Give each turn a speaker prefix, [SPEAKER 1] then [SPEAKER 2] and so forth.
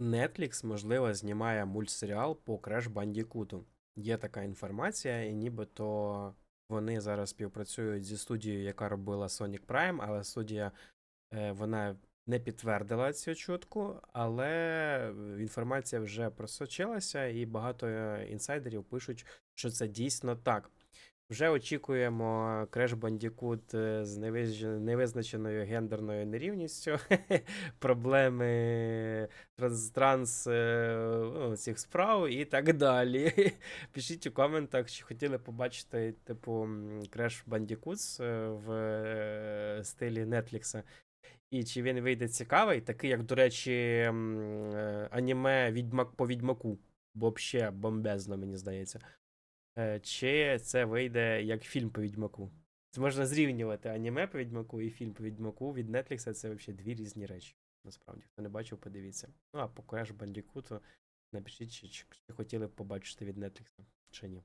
[SPEAKER 1] Netflix, можливо, знімає мультсеріал по Crash Bandicoot. Є така інформація, і нібито вони зараз співпрацюють зі студією, яка робила Sonic Prime, але студія е, вона не підтвердила цю чутку, але інформація вже просочилася, і багато е, інсайдерів пишуть, що це дійсно так. Вже очікуємо Bandicoot е, з невизначеною гендерною нерівністю, проблеми транс, транс е, ну, цих справ і так далі. Пишіть у коментах, чи хотіли побачити, типу, Crash Bandicoot е, в е, стилі Netflix. І чи він вийде цікавий, такий, як, до речі, е, аніме Відьмак по Відьмаку. Бо взагалі бомбезно, мені здається. Чи це вийде як фільм по Відьмаку? Це можна зрівнювати аніме по Відьмаку і фільм по Відьмаку від Netflix це взагалі дві різні речі. Насправді, хто не бачив, подивіться. Ну а по Crash Bandicoot напишіть, чи, чи, хотіли б побачити від Netflix, чи ні.